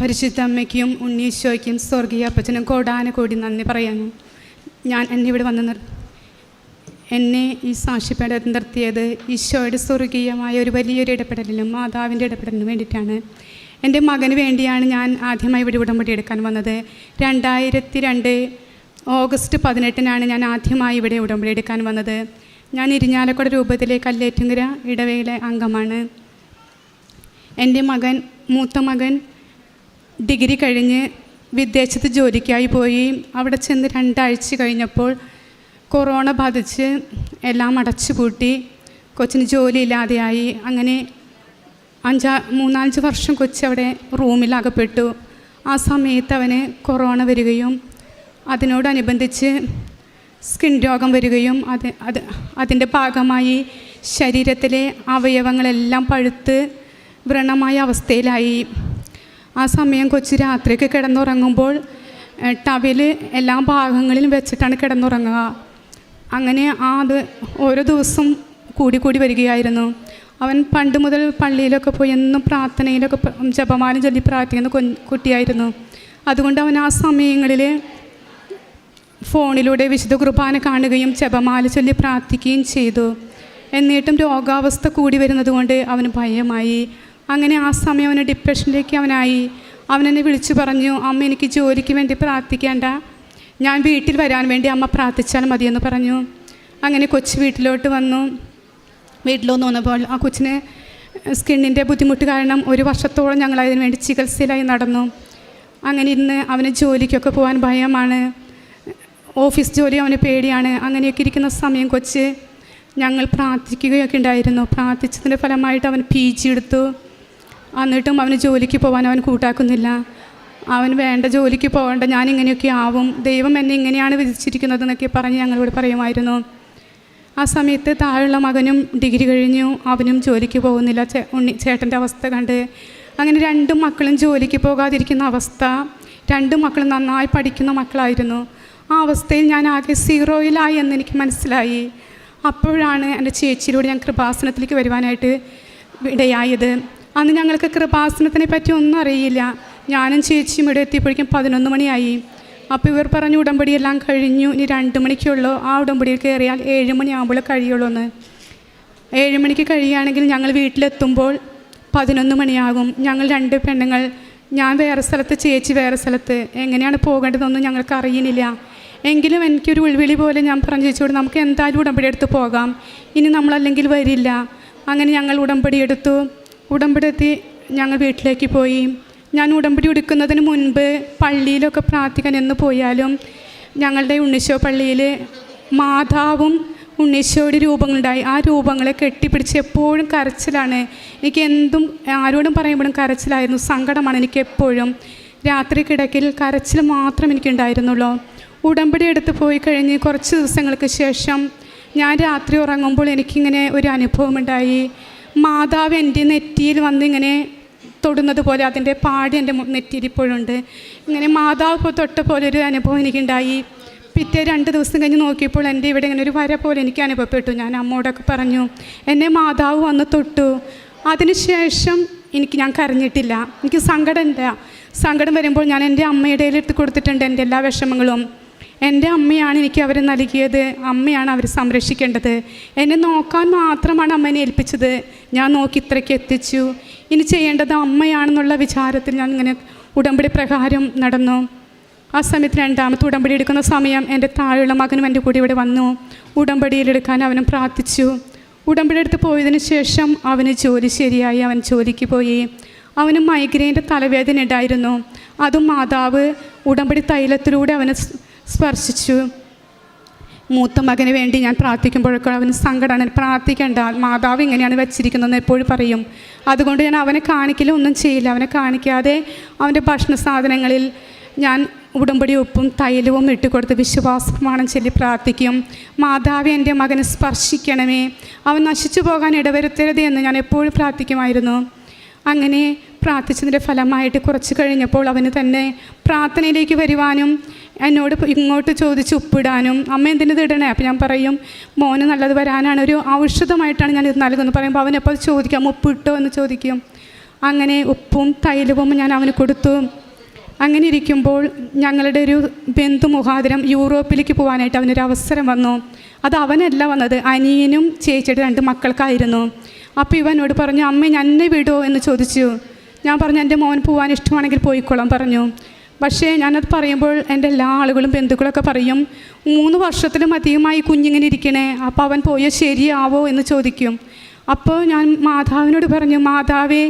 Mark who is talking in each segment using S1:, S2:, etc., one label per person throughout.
S1: പരിശുദ്ധ അമ്മയ്ക്കും ഉണ്ണീശോയ്ക്കും സ്വർഗീയ അപ്പച്ചനും കോടാന കോടി നന്ദി പറയുന്നു ഞാൻ എന്നെ ഇവിടെ വന്ന് എന്നെ ഈ സാക്ഷിപ്പേട നിർത്തിയത് ഈശോയുടെ സ്വർഗീയമായ ഒരു വലിയൊരു ഇടപെടലിനും മാതാവിന്റെ ഇടപെടലിനും വേണ്ടിയിട്ടാണ്. എന്റെ മകന് വേണ്ടിയാണ് ഞാൻ ആദ്യമായി ഇവിടെ ഉടമ്പടി എടുക്കാൻ വന്നത്. രണ്ടായിരത്തി രണ്ട് ഓഗസ്റ്റ് പതിനെട്ടിനാണ് ഞാൻ ആദ്യമായി ഇവിടെ ഉടമ്പടി എടുക്കാൻ വന്നത്. ഞാൻ ഇരിഞ്ഞാലക്കുട രൂപത്തിലെ കല്ലേറ്റുങ്കര ഇടവയിലെ അംഗമാണ്. എന്റെ മകൻ മൂത്ത മകൻ ഡിഗ്രി കഴിഞ്ഞ് വിദേശത്ത് ജോലിക്കായി പോയി. അവിടെ ചെന്ന് രണ്ടാഴ്ച കഴിഞ്ഞപ്പോൾ കൊറോണ ബാധിച്ച് എല്ലാം അടച്ചു കൂട്ടി കൊച്ചിന് ജോലിയില്ലാതെയായി. അങ്ങനെ അഞ്ചാ മൂന്നാലഞ്ച് വർഷം കൊച്ചവിടെ റൂമിൽ അകപ്പെട്ടു ആ സമയത്ത് അവന് കൊറോണ വരികയും അതിനോടനുബന്ധിച്ച് സ്കിൻ രോഗം വരികയും അത് അത് അതിന്റെ ഭാഗമായി ശരീരത്തിലെ അവയവങ്ങളെല്ലാം പഴുത്ത് വ്രണമായ അവസ്ഥയിലായി. ആ സമയം കൊച്ചു രാത്രിയൊക്കെ കിടന്നുറങ്ങുമ്പോൾ ടവിൽ എല്ലാ ഭാഗങ്ങളിലും വെച്ചിട്ടാണ് കിടന്നുറങ്ങുക. അങ്ങനെ ആ അത് ഓരോ ദിവസം കൂടി കൂടി വരികയായിരുന്നു. അവൻ പണ്ട് മുതൽ പള്ളിയിലൊക്കെ പോയി എന്നും പ്രാർത്ഥനയിലൊക്കെ ജപമാല ചൊല്ലി പ്രാർത്ഥിക്കുന്ന കുട്ടിയായിരുന്നു. അതുകൊണ്ട് അവൻ ആ സമയങ്ങളിൽ ഫോണിലൂടെ വിശുദ്ധ കുർബാന കാണുകയും ജപമാല ചൊല്ലി പ്രാർത്ഥിക്കുകയും ചെയ്തു. എന്നിട്ടും രോഗാവസ്ഥ കൂടി വരുന്നത് കൊണ്ട് അവന് ഭയമായി. അങ്ങനെ ആ സമയം അവന് ഡിപ്രഷനിലേക്ക് അവനായി. അവനെന്നെ വിളിച്ചു പറഞ്ഞു അമ്മ എനിക്ക് ജോലിക്ക് വേണ്ടി പ്രാർത്ഥിക്കേണ്ട. ഞാൻ വീട്ടിൽ വരാൻ വേണ്ടി അമ്മ പ്രാർത്ഥിച്ചാൽ മതിയെന്ന് പറഞ്ഞു. അങ്ങനെ കൊച്ചു വീട്ടിലോട്ട് വന്നു. വീട്ടിലൊന്ന് വന്നപ്പോൾ ആ കൊച്ചിന് സ്കിന്നിന്റെ ബുദ്ധിമുട്ട് കാരണം ഒരു വർഷത്തോളം ഞങ്ങൾ അതിന് വേണ്ടി ചികിത്സയിലായി നടന്നു. അങ്ങനെ ഇന്ന് അവന് ജോലിക്കൊക്കെ പോകാൻ ഭയമാണ്. ഓഫീസ് ജോലി അവന് പേടിയാണ്. അങ്ങനെയൊക്കെ ഇരിക്കുന്ന സമയം കൊച്ച് ഞങ്ങൾ പ്രാർത്ഥിക്കുകയൊക്കെ ഉണ്ടായിരുന്നു. പ്രാർത്ഥിച്ചതിന്റെ ഫലമായിട്ട് അവൻ പി ജി എടുത്തു. എന്നിട്ടും അവന് ജോലിക്ക് പോകാൻ അവൻ കൂട്ടാക്കുന്നില്ല. അവൻ വേണ്ട ജോലിക്ക് പോകേണ്ട ഞാൻ ഇങ്ങനെയൊക്കെ ആവും. ദൈവം എന്നെ ഇങ്ങനെയാണ് വിധിച്ചിരിക്കുന്നത് എന്നൊക്കെ പറഞ്ഞ് ഞങ്ങളോട് പറയുമായിരുന്നു. ആ സമയത്ത് താഴെയുള്ള മകനും ഡിഗ്രി കഴിഞ്ഞു. അവനും ജോലിക്ക് പോകുന്നില്ല. ചേ ഉണ്ണി ചേട്ടന്റെ അവസ്ഥ കണ്ട്. അങ്ങനെ രണ്ട് മക്കളും ജോലിക്ക് പോകാതിരിക്കുന്ന അവസ്ഥ. രണ്ട് മക്കളും നന്നായി പഠിക്കുന്ന മക്കളായിരുന്നു. ആ അവസ്ഥയിൽ ഞാൻ ആകെ സീറോയിലായി എന്ന് എനിക്ക് മനസ്സിലായി. അപ്പോഴാണ് എന്റെ ചേച്ചിയിലൂടെ ഞാൻ കൃപാസനത്തിലേക്ക് വരുവാനായിട്ട് ഇടയായത്. അന്ന് ഞങ്ങൾക്ക് കൃപാസനത്തിനെ പറ്റി ഒന്നും അറിയില്ല. ഞാനും ചേച്ചിയും ഇവിടെ എത്തിയപ്പോഴേക്കും പതിനൊന്ന് മണിയായി. അപ്പോൾ ഇവർ പറഞ്ഞു ഉടമ്പടി എല്ലാം കഴിഞ്ഞു. ഇനി രണ്ട് മണിക്കുള്ളൂ. ആ ഉടമ്പടിയിൽ കയറിയാൽ ഏഴ് മണിയാകുമ്പോൾ കഴിയുള്ളൂ എന്ന്. ഏഴ് മണിക്ക് കഴിയുകയാണെങ്കിൽ ഞങ്ങൾ വീട്ടിലെത്തുമ്പോൾ പതിനൊന്ന് മണിയാകും. ഞങ്ങൾ രണ്ട് പെണ്ണുങ്ങൾ. ഞാൻ വേറെ സ്ഥലത്ത് ചേച്ചി വേറെ സ്ഥലത്ത്. എങ്ങനെയാണ് പോകേണ്ടതെന്നൊന്നും ഞങ്ങൾക്ക് അറിയുന്നില്ല. എങ്കിലും എനിക്കൊരു ഉൾവിളി പോലെ ഞാൻ പറഞ്ഞു ചേച്ചിയോട് നമുക്ക് എന്തായാലും ഉടമ്പടി എടുത്ത് പോകാം. ഇനി നമ്മളല്ലെങ്കിൽ വരില്ല. അങ്ങനെ ഞങ്ങൾ ഉടമ്പടി എടുത്തു. ഉടമ്പടി ഞങ്ങൾ വീട്ടിലേക്ക് പോയി. ഞാൻ ഉടമ്പടി എടുക്കുന്നതിന് മുൻപ് പള്ളിയിലൊക്കെ പ്രാർത്ഥിക്കാൻ എന്ന് പോയാലും ഞങ്ങളുടെ ഉണ്ണിശോ പള്ളിയിൽ മാതാവും ഉണ്ണീശോയുടെ രൂപങ്ങളുണ്ടായി. ആ രൂപങ്ങളെ കെട്ടിപ്പിടിച്ച് എപ്പോഴും കരച്ചിലാണ്. എനിക്ക് എന്തും ആരോടും പറയുമ്പോഴും കരച്ചിലായിരുന്നു. സങ്കടമാണ് എനിക്ക് എപ്പോഴും. രാത്രി കിടക്കിൽ കരച്ചിൽ മാത്രം എനിക്കുണ്ടായിരുന്നുള്ളൂ ഉടമ്പടി എടുത്ത് പോയി കഴിഞ്ഞ് കുറച്ച് ദിവസങ്ങൾക്ക് ശേഷം ഞാൻ രാത്രി ഉറങ്ങുമ്പോൾ എനിക്കിങ്ങനെ ഒരു അനുഭവമുണ്ടായി മാതാവ് എന്റെ നെറ്റിയിൽ വന്ന് ഇങ്ങനെ തൊടുന്നത് പോലെ അതിന്റെ പാടി എന്റെ നെറ്റിയിൽ ഇപ്പോഴുണ്ട്. ഇങ്ങനെ മാതാവ് തൊട്ട പോലെ ഒരു അനുഭവം എനിക്കുണ്ടായി. പിറ്റേ രണ്ട് ദിവസം കഴിഞ്ഞ് നോക്കിയപ്പോൾ എന്റെ ഇവിടെ ഇങ്ങനെ ഒരു വര പോലെ എനിക്ക് അനുഭവപ്പെട്ടു. ഞാൻ അമ്മോടൊക്കെ പറഞ്ഞു എന്നെ മാതാവ് വന്ന് തൊട്ടു. അതിനുശേഷം എനിക്ക് ഞാൻ കരഞ്ഞിട്ടില്ല. എനിക്ക് സങ്കടമില്ല സങ്കടം വരുമ്പോൾ ഞാൻ എന്റെ അമ്മയുടെ എടുത്ത് കൊടുത്തിട്ടുണ്ട് എന്റെ എല്ലാ വിഷമങ്ങളും. എന്റെ അമ്മയാണ് എനിക്ക് അവരെ നൽകിയത്. അമ്മയാണ് അവർ സംരക്ഷിക്കേണ്ടത്. എന്നെ നോക്കാൻ മാത്രമാണ് അമ്മ എന്നെ ഏൽപ്പിച്ചത്. ഞാൻ നോക്കി ഇത്രയ്ക്ക് എത്തിച്ചു. ഇനി ചെയ്യേണ്ടത് അമ്മയാണെന്നുള്ള വിചാരത്തിൽ ഞാൻ ഇങ്ങനെ ഉടമ്പടി പ്രകാരം നടന്നു. ആ സമയത്ത് രണ്ടാമത്തെ ഉടമ്പടി എടുക്കുന്ന സമയം എന്റെ താഴെയുള്ള മകനും എന്റെ കൂടി ഇവിടെ വന്നു. ഉടമ്പടിയിലെടുക്കാൻ അവനും പ്രാർത്ഥിച്ചു. ഉടമ്പടി എടുത്ത് പോയതിന് ശേഷം അവന് ജോലി ശരിയായി. അവൻ ജോലിക്ക് പോയി. അവന് മൈഗ്രെയിന്റെ തലവേദന ഉണ്ടായിരുന്നു. അതും മാതാവ് ഉടമ്പടി തൈലത്തിലൂടെ അവനെ സ്പർശിച്ചു. മൂത്ത മകന് വേണ്ടി ഞാൻ പ്രാർത്ഥിക്കുമ്പോഴൊക്കെ അവന് സങ്കടമാണ് പ്രാർത്ഥിക്കേണ്ട മാതാവ് ഇങ്ങനെയാണ് വെച്ചിരിക്കുന്നതെന്ന് എപ്പോഴും പറയും. അതുകൊണ്ട് ഞാൻ അവനെ കാണിക്കലും ഒന്നും ചെയ്യില്ല. അവനെ കാണിക്കാതെ അവന്റെ ഭക്ഷണ സാധനങ്ങളിൽ ഞാൻ ഉടമ്പടി ഉപ്പും തൈലവും ഇട്ടുകൊടുത്ത് വിശ്വാസപ്രമാണം ചൊല്ലി പ്രാർത്ഥിക്കും. മാതാവ് എന്റെ മകനെ സ്പർശിക്കണമേ. അവൻ നശിച്ചു പോകാൻ ഇടവരുത്തരുത് എന്ന് ഞാൻ എപ്പോഴും പ്രാർത്ഥിക്കുമായിരുന്നു. അങ്ങനെ പ്രാർത്ഥിച്ചതിന്റെ ഫലമായിട്ട് കുറച്ച് കഴിഞ്ഞപ്പോൾ അവന് തന്നെ പ്രാർത്ഥനയിലേക്ക് വരുവാനും എന്നോട് ഇങ്ങോട്ട് ചോദിച്ച് ഉപ്പിടാനും അമ്മ എന്തിനത് ഇടണേ? അപ്പം ഞാൻ പറയും മോന് നല്ലത് വരാനാണ്. ഒരു ഔഷധമായിട്ടാണ് ഞാൻ ഇത് നൽകുന്നത് പറയുമ്പോൾ അവനപ്പോൾ ചോദിക്കാം ഉപ്പിട്ടോ എന്ന് ചോദിക്കും. അങ്ങനെ ഉപ്പും തൈലവും ഞാൻ അവന് കൊടുത്തു. അങ്ങനെ ഇരിക്കുമ്പോൾ ഞങ്ങളുടെ ഒരു ബന്ധു മുഖാതിരം യൂറോപ്പിലേക്ക് പോകാനായിട്ട് അവനൊരു അവസരം വന്നു. അത് അവനല്ല വന്നത് അനിയനും ചേച്ചിയുടെ രണ്ട് മക്കൾക്കായിരുന്നു. അപ്പോൾ ഇവനോട് പറഞ്ഞു അമ്മ എന്നെ വിടുമോ എന്ന് ചോദിച്ചു. ഞാൻ പറഞ്ഞു എന്റെ മോൻ പോകാൻ ഇഷ്ടമാണെങ്കിൽ പോയിക്കോളാം പറഞ്ഞു. പക്ഷേ ഞാനത് പറയുമ്പോൾ എന്റെ എല്ലാ ആളുകളും ബന്ധുക്കളൊക്കെ പറയും മൂന്ന് വർഷത്തിലും അധികമായി കുഞ്ഞിങ്ങനെ ഇരിക്കണേ അപ്പോൾ അവൻ പോയാൽ ശരിയാവോ? എന്ന് ചോദിക്കും. അപ്പോൾ ഞാൻ മാതാവിനോട് പറഞ്ഞു മാതാവേ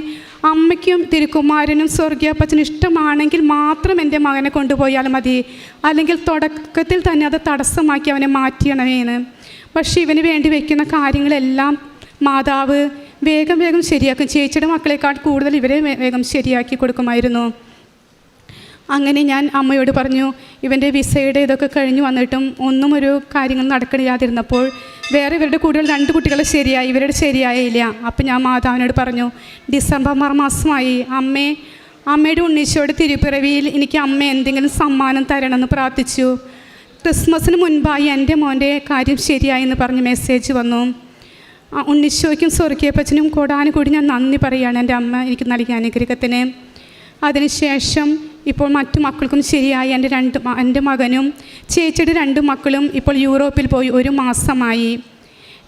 S1: അമ്മയ്ക്കും തിരുക്കുമാരനും സ്വർഗീയപ്പച്ചനും ഇഷ്ടമാണെങ്കിൽ മാത്രം എന്റെ മകനെ കൊണ്ടുപോയാൽ മതി. അല്ലെങ്കിൽ തുടക്കത്തിൽ തന്നെ അത് തടസ്സമാക്കി അവനെ മാറ്റിയണമേന്ന്. പക്ഷേ ഇവന് വേണ്ടി വയ്ക്കുന്ന കാര്യങ്ങളെല്ലാം മാതാവ് വേഗം വേഗം ശരിയാക്കും. ചേച്ചിയുടെ മക്കളെക്കാൾ കൂടുതൽ ഇവരെ വേഗം ശരിയാക്കി കൊടുക്കുമായിരുന്നു. അങ്ങനെ ഞാൻ അമ്മയോട് പറഞ്ഞു ഇവന്റെ വിസയുടെ ഇതൊക്കെ കഴിഞ്ഞു വന്നിട്ടും ഒന്നും ഒരു കാര്യങ്ങൾ നടക്കണില്ലാതിരുന്നപ്പോൾ വേറെ ഇവരുടെ കൂടുതൽ രണ്ട് കുട്ടികൾ ശരിയായി ഇവരുടെ ശരിയായില്ല. അപ്പം ഞാൻ മാതാവിനോട് പറഞ്ഞു ഡിസംബർ മാസമായി. അമ്മേ അമ്മയുടെ ഉണ്ണീശോയുടെ തിരുപ്പിറവിയിൽ എനിക്ക് അമ്മ എന്തെങ്കിലും സമ്മാനം തരണമെന്ന് പ്രാർത്ഥിച്ചു. ക്രിസ്മസിന് മുൻപായി എന്റെ മോന്റെ കാര്യം ശരിയായി എന്ന് പറഞ്ഞ് മെസ്സേജ് വന്നു. ആ, ഉണ്ണീശോയ്ക്കും സ്വർഗീയപ്പച്ചനും കൂടാനുകൂടി ഞാൻ നന്ദി പറയുകയാണ് എന്റെ അമ്മ എനിക്ക് നൽകിയ അനുഗ്രഹത്തിന്. അതിനുശേഷം ഇപ്പോൾ മറ്റു മക്കൾക്കും ശരിയായി. എന്റെ രണ്ട് എന്റെ മകനും ചേച്ചിയുടെ രണ്ട് മക്കളും ഇപ്പോൾ യൂറോപ്പിൽ പോയി ഒരു മാസമായി.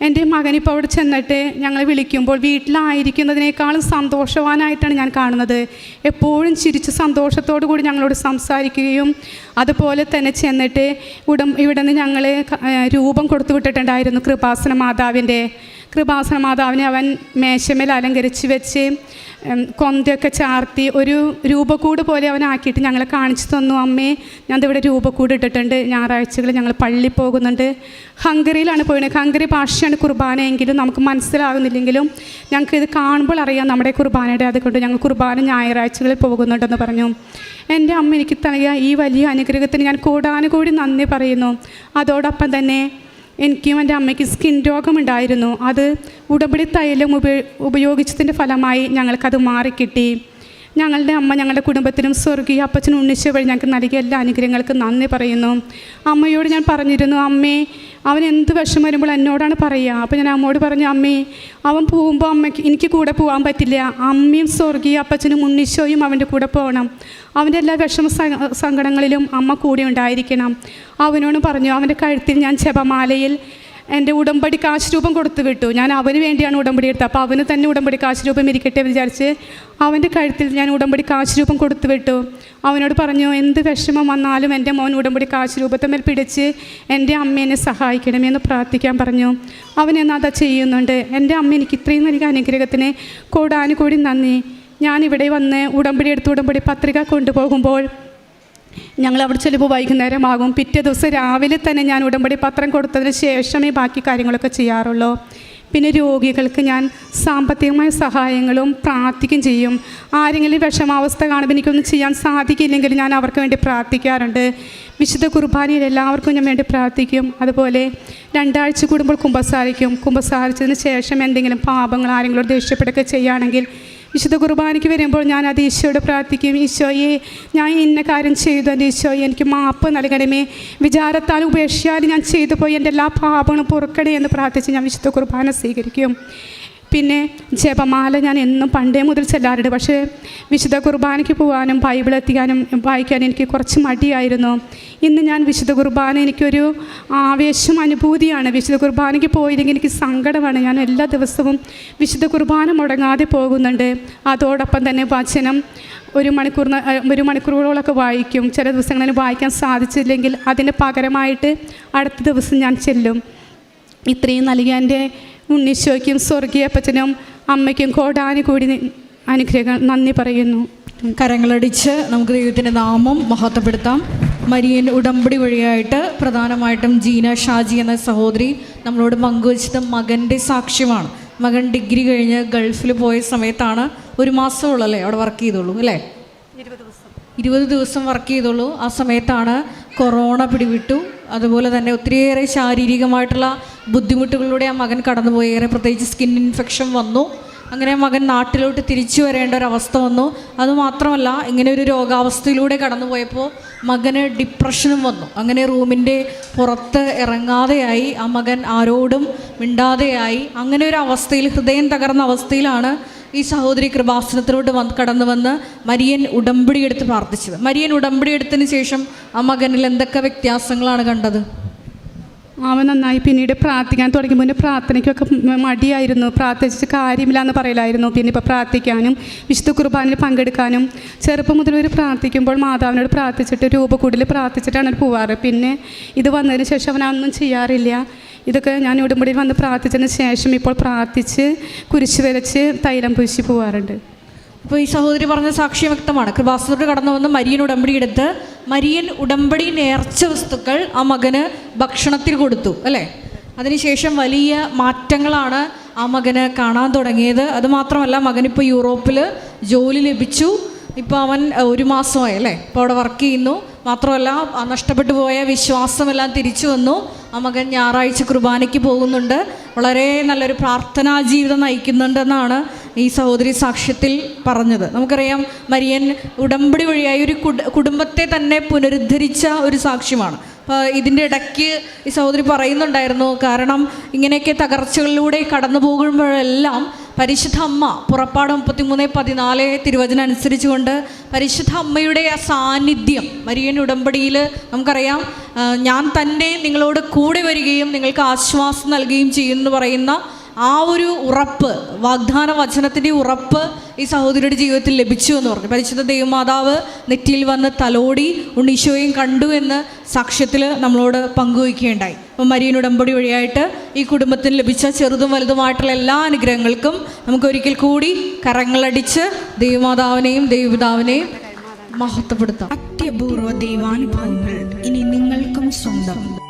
S1: എന്റെ മകൻ ഇപ്പോൾ അവിടെ ചെന്നിട്ട് ഞങ്ങൾ വിളിക്കുമ്പോൾ വീട്ടിലായിരിക്കുന്നതിനേക്കാളും സന്തോഷവാനായിട്ടാണ് ഞാൻ കാണുന്നത്. എപ്പോഴും ചിരിച്ച് സന്തോഷത്തോടു കൂടി ഞങ്ങളോട് സംസാരിക്കുകയും അതുപോലെ തന്നെ ചെന്നിട്ട് ഉടം ഇവിടെ നിന്ന് ഞങ്ങൾ രൂപം കൊടുത്തു വിട്ടിട്ടുണ്ടായിരുന്നു കൃപാസന മാതാവിന്റെ. കൃപാസന മാതാവിനെ അവൻ മേശമേൽ അലങ്കരിച്ച് വെച്ച് കൊന്തയൊക്കെ ചാർത്തി ഒരു രൂപക്കൂട് പോലെ അവനാക്കിയിട്ട് ഞങ്ങളെ കാണിച്ചു തന്നു. അമ്മേ ഞാൻ ഇവിടെ രൂപക്കൂട് ഇട്ടിട്ടുണ്ട്. ഞായറാഴ്ചകൾ ഞങ്ങൾ പള്ളി പോകുന്നുണ്ട്. ഹംഗറിയിലാണ് പോയത് ഹംഗറി ഭാഷയാണ് കുർബാനയെങ്കിലും നമുക്ക് മനസ്സിലാകുന്നില്ലെങ്കിലും ഞങ്ങൾക്ക് ഇത് കാണുമ്പോൾ അറിയാം നമ്മുടെ കുർബാനയുടെ അതുകൊണ്ട് ഞങ്ങൾ കുർബാന ഞായറാഴ്ചകളിൽ പോകുന്നുണ്ടെന്ന് പറഞ്ഞു. എന്റെ അമ്മ എനിക്ക് നൽകിയ ഈ വലിയ അനുഗ്രഹത്തിന് ഞാൻ കൂടാനുകൂടി നന്ദി പറയുന്നു. അതോടൊപ്പം തന്നെ എനിക്കും എന്റെ അമ്മയ്ക്ക് സ്കിൻ രോഗമുണ്ടായിരുന്നു. അത് ഉടമ്പടി തൈലം ഉപയോഗിച്ചതിന്റെ ഫലമായി ഞങ്ങൾക്കത് മാറിക്കിട്ടി. ഞങ്ങളുടെ അമ്മ ഞങ്ങളുടെ കുടുംബത്തിനും സ്വർഗീയ അപ്പച്ചനും ഉണ്ണിച്ച വഴി ഞങ്ങൾക്ക് നൽകിയ എല്ലാ അനുഗ്രഹങ്ങൾക്കും നന്ദി പറയുന്നു. അമ്മയോട് ഞാൻ പറഞ്ഞിരുന്നു അമ്മേ അവൻ എന്ത് വിഷം വരുമ്പോൾ എന്നോടാണ് പറയുക. അപ്പോൾ ഞാൻ അമ്മയോട് പറഞ്ഞു അമ്മേ അവൻ പോകുമ്പോൾ അമ്മയ്ക്ക് എനിക്ക് കൂടെ പോകാൻ പറ്റില്ല. അമ്മയും സ്വർഗീയ അപ്പച്ചനും ഉണ്ണിച്ചോയും അവന്റെ കൂടെ പോകണം. അവന്റെ എല്ലാ വിഷമ സങ്കടങ്ങളിലും അമ്മ കൂടെ ഉണ്ടായിരിക്കണം. അവനോട് പറഞ്ഞു അവന്റെ കഴുത്തിൽ ഞാൻ ജപമാലയിൽ എന്റെ ഉടമ്പടി കാശ് രൂപം കൊടുത്തു വിട്ടു. ഞാൻ അവന് വേണ്ടിയാണ് ഉടമ്പടി എടുത്തത്. അപ്പോൾ അവന് തന്നെ ഉടമ്പടി കാശ് രൂപം ഇരിക്കട്ടെ വിചാരിച്ച് അവന്റെ കഴുത്തിൽ ഞാൻ ഉടമ്പടി കാശ് രൂപം കൊടുത്തു വിട്ടു. അവനോട് പറഞ്ഞു എന്ത് വിഷമം വന്നാലും എന്റെ മോൻ ഉടമ്പടി കാശ് രൂപത്തമ്മേൽ പിടിച്ച് എന്റെ അമ്മേനെ സഹായിക്കണമെന്ന് പ്രാർത്ഥിക്കാൻ പറഞ്ഞു. അവൻ എന്നാൽ അത് ചെയ്യുന്നുണ്ട്? എന്റെ അമ്മ എനിക്ക് ഇത്രയും നൽകിയ അനുഗ്രഹത്തിന് കൂടാനുകൂടി നന്ദി. ഞാനിവിടെ വന്ന് ഉടമ്പടി എടുത്ത് ഉടമ്പടി പത്രിക കൊണ്ടുപോകുമ്പോൾ ഞങ്ങൾ അവിടെ ചിലപ്പോൾ വൈകുന്നേരമാകും. പിറ്റേ ദിവസം രാവിലെ തന്നെ ഞാൻ ഉടമ്പടി പത്രം കൊടുത്തതിന് ശേഷമേ ബാക്കി കാര്യങ്ങളൊക്കെ ചെയ്യാറുള്ളൂ. പിന്നെ രോഗികൾക്ക് ഞാൻ സാമ്പത്തികമായ സഹായങ്ങളും പ്രാർത്ഥിക്കുകയും ചെയ്യും. ആരെങ്കിലും വിഷമാവസ്ഥ കാണുമ്പോൾ എനിക്കൊന്നും ചെയ്യാൻ സാധിക്കില്ലെങ്കിൽ ഞാൻ അവർക്ക് വേണ്ടി പ്രാർത്ഥിക്കാറുണ്ട്. വിശുദ്ധ കുർബാനയിൽ എല്ലാവർക്കും ഞാൻ വേണ്ടി പ്രാർത്ഥിക്കും. അതുപോലെ രണ്ടാഴ്ച കൂടുമ്പോൾ കുമ്പസാരിക്കും. കുമ്പസാരിച്ചതിന് ശേഷം എന്തെങ്കിലും പാപങ്ങൾ ആരെങ്കിലും ദേഷ്യപ്പെടുകയൊക്കെ ചെയ്യുകയാണെങ്കിൽ വിശുദ്ധ കുർബാനയ്ക്ക് വരുമ്പോൾ ഞാൻ അത് ഈശോയോട് പ്രാർത്ഥിക്കും ഈശോയെ ഞാൻ ഇന്ന കാര്യം ചെയ്തു എന്റെ ഈശോയെ എനിക്ക് മാപ്പ് നൽകണമേ. വിചാരത്താൽ ഉപേക്ഷിച്ചാൽ ഞാൻ ചെയ്തു പോയി എന്റെ എല്ലാ പാപങ്ങളും പൊറുക്കണേ എന്ന് പ്രാർത്ഥിച്ച് ഞാൻ വിശുദ്ധ കുർബാന സ്വീകരിക്കും. പിന്നെ ജപമാല ഞാൻ എന്നും പണ്ടേ മുതൽ ചെല്ലാറുണ്ട്. പക്ഷേ വിശുദ്ധ കുർബാനയ്ക്ക് പോകാനും ബൈബിൾ എത്തിക്കാനും വായിക്കാനും എനിക്ക് കുറച്ച് മടിയായിരുന്നു. ഇന്ന് ഞാൻ വിശുദ്ധ കുർബാന എനിക്കൊരു ആവേശം അനുഭൂതിയാണ്. വിശുദ്ധ കുർബാനയ്ക്ക് പോയില്ലെങ്കിൽ എനിക്ക് സങ്കടമാണ്. ഞാൻ എല്ലാ ദിവസവും വിശുദ്ധ കുർബാന മുടങ്ങാതെ പോകുന്നുണ്ട്. അതോടൊപ്പം തന്നെ വചനം ഒരു മണിക്കൂർ ഒരു മണിക്കൂറുകളൊക്കെ വായിക്കും. ചില ദിവസങ്ങളിൽ വായിക്കാൻ സാധിച്ചില്ലെങ്കിൽ അതിന് പകരമായിട്ട് അടുത്ത ദിവസം ഞാൻ ചെല്ലും. ഇത്രയും നൽകിയ എന്റെ ഉണ്ണീശോയ്ക്കും സ്വർഗീയ അപ്പച്ചനും അമ്മയ്ക്കും കോടാനുകൂടി അനുഗ്രഹങ്ങൾ നന്ദി പറയുന്നു.
S2: കരങ്ങളടിച്ച് നമുക്ക് ദൈവത്തിന്റെ നാമം മഹത്വപ്പെടുത്താം. മരിയൻ ഉടമ്പടി വഴിയായിട്ട് പ്രധാനമായിട്ടും ജീന ഷാജി എന്ന സഹോദരി നമ്മളോട് പങ്കുവച്ചത് മകന്റെ സാക്ഷ്യമാണ്. മകൻ ഡിഗ്രി കഴിഞ്ഞ് ഗൾഫിൽ പോയ സമയത്താണ് ഒരു മാസമുള്ളല്ലേ അവിടെ വർക്ക് ചെയ്തോളൂ അല്ലേ? ഇരുപത് ദിവസം. വർക്ക് ചെയ്തോളൂ ആ സമയത്താണ് കൊറോണ പിടിവിട്ടു. അതുപോലെ തന്നെ ഒത്തിരിയേറെ ശാരീരികമായിട്ടുള്ള ബുദ്ധിമുട്ടുകളിലൂടെ ആ മകൻ കടന്നുപോയി. ഏറെ പ്രത്യേകിച്ച് സ്കിൻ ഇൻഫെക്ഷൻ വന്നു. അങ്ങനെ മകൻ നാട്ടിലോട്ട് തിരിച്ചു വരേണ്ട ഒരു അവസ്ഥ വന്നു അതുമാത്രമല്ല ഇങ്ങനെ ഒരു രോഗാവസ്ഥയിലൂടെ കടന്നുപോയപ്പോൾ മകന് ഡിപ്രഷനും വന്നു. അങ്ങനെ റൂമിന്റെ പുറത്ത് ഇറങ്ങാതെയായി. ആ മകൻ ആരോടും മിണ്ടാതെയായി. അങ്ങനെ ഒരു അവസ്ഥയിൽ ഹൃദയം തകർന്ന അവസ്ഥയിലാണ് ഈ സഹോദരി കൃപാസനത്തിലോട്ട് വന്ന് കടന്നു വന്ന് മരിയൻ ഉടമ്പടി എടുത്ത് പ്രാർത്ഥിച്ചത്. മരിയൻ ഉടമ്പടി എടുത്തതിന് ശേഷം ആ മകനിൽ എന്തൊക്കെ വ്യത്യാസങ്ങളാണ് കണ്ടത്?
S1: അവൻ നന്നായി പിന്നീട് പ്രാർത്ഥിക്കാൻ തുടങ്ങി. മുന്നേ പ്രാർത്ഥനയ്ക്കൊക്കെ മടിയായിരുന്നു. പ്രാർത്ഥിച്ചിട്ട് കാര്യമില്ല എന്ന് പറയലായിരുന്നു. പിന്നെ ഇപ്പോൾ പ്രാർത്ഥിക്കാനും വിശുദ്ധ കുർബാനയിൽ പങ്കെടുക്കാനും ചെറുപ്പം മുതൽ ഒരു പ്രാർത്ഥിക്കുമ്പോൾ മാതാവിനോട് പ്രാർത്ഥിച്ചിട്ട് രൂപക്കൂടിൽ പ്രാർത്ഥിച്ചിട്ടാണ് അവർ പോവാറ്. പിന്നെ ഇത് വന്നതിന് ശേഷം അവൻ അതൊന്നും ചെയ്യാറില്ല. ഇതൊക്കെ ഞാൻ ഉടുമ്പടിയിൽ വന്ന് പ്രാർത്ഥിച്ചതിന് ശേഷം ഇപ്പോൾ പ്രാർത്ഥിച്ച് കുരിശ് വരച്ച് തൈലം പൂശി പോവാറുണ്ട്.
S2: അപ്പോൾ ഈ സഹോദരി പറഞ്ഞ സാക്ഷ്യം വ്യക്തമാണ്. കൃപാസനത്തോട് കടന്നു വന്ന് മരിയൻ ഉടമ്പടി എടുത്ത് മരിയൻ ഉടമ്പടി നേർച്ച വസ്തുക്കൾ ആ മകന് ഭക്ഷണത്തിൽ കൊടുത്തു അല്ലേ? അതിനുശേഷം വലിയ മാറ്റങ്ങളാണ് ആ മകന് കാണാൻ തുടങ്ങിയത്. അതുമാത്രമല്ല മകനിപ്പോൾ യൂറോപ്പിൽ ജോലി ലഭിച്ചു. ഇപ്പോൾ അവൻ ഒരു മാസമായി അല്ലേ? ഇപ്പോൾ അവിടെ വർക്ക് ചെയ്യുന്നു. മാത്രമല്ല നഷ്ടപ്പെട്ടു പോയ വിശ്വാസമെല്ലാം തിരിച്ചു വന്നു. ആ മകൻ ഞായറാഴ്ച കുർബാനയ്ക്ക് പോകുന്നുണ്ട്. വളരെ നല്ലൊരു പ്രാർത്ഥനാ ജീവിതം നയിക്കുന്നുണ്ടെന്നാണ് ഈ സഹോദരി സാക്ഷ്യത്തിൽ പറഞ്ഞത്. നമുക്കറിയാം മരിയൻ ഉടമ്പടി വഴിയായി ഒരു കുടുംബത്തെ തന്നെ പുനരുദ്ധരിച്ച ഒരു സാക്ഷ്യമാണ്. അപ്പോൾ ഇതിന്റെ ഇടയ്ക്ക് ഈ സഹോദരി പറയുന്നുണ്ടായിരുന്നു കാരണം ഇങ്ങനെയൊക്കെ തകർച്ചകളിലൂടെ കടന്നു പോകുമ്പോഴെല്ലാം പരിശുദ്ധ അമ്മ പുറപ്പാട് മുപ്പത്തിമൂന്ന് പതിനാല് തിരുവചനം അനുസരിച്ചുകൊണ്ട് പരിശുദ്ധ അമ്മയുടെ ആ സാന്നിധ്യം മരിയൻ ഉടമ്പടിയിൽ നമുക്കറിയാം ഞാൻ തന്നെ നിങ്ങളോട് കൂടെ വരികയും നിങ്ങൾക്ക് ആശ്വാസം നൽകുകയും ചെയ്യുമെന്ന് പറയുന്ന ആ ഒരു ഉറപ്പ് വാഗ്ദാന വചനത്തിന്റെ ഉറപ്പ് ഈ സഹോദരിയുടെ ജീവിതത്തിൽ ലഭിച്ചു എന്ന് പറഞ്ഞു. പരിശുദ്ധ ദൈവമാതാവ് നെറ്റിയിൽ വന്ന് തലോടി ഉണ്ണീശോയും കണ്ടു എന്ന് സാക്ഷ്യത്തിൽ നമ്മളോട് പങ്കുവയ്ക്കുകയുണ്ടായി. അപ്പം മരിയൻ ഉടമ്പടി വഴിയായിട്ട് ഈ കുടുംബത്തിന് ലഭിച്ച ചെറുതും വലുതുമായിട്ടുള്ള എല്ലാ അനുഗ്രഹങ്ങൾക്കും നമുക്ക് ഒരിക്കൽ കൂടി കരങ്ങളടിച്ച് ദൈവമാതാവിനെയും ദൈവപിതാവിനെയും മഹത്വപ്പെടുത്താം.
S3: അത്യപൂർവ ദൈവാനുഭവങ്ങൾ ഇനി നിങ്ങൾക്കും സ്വന്തം.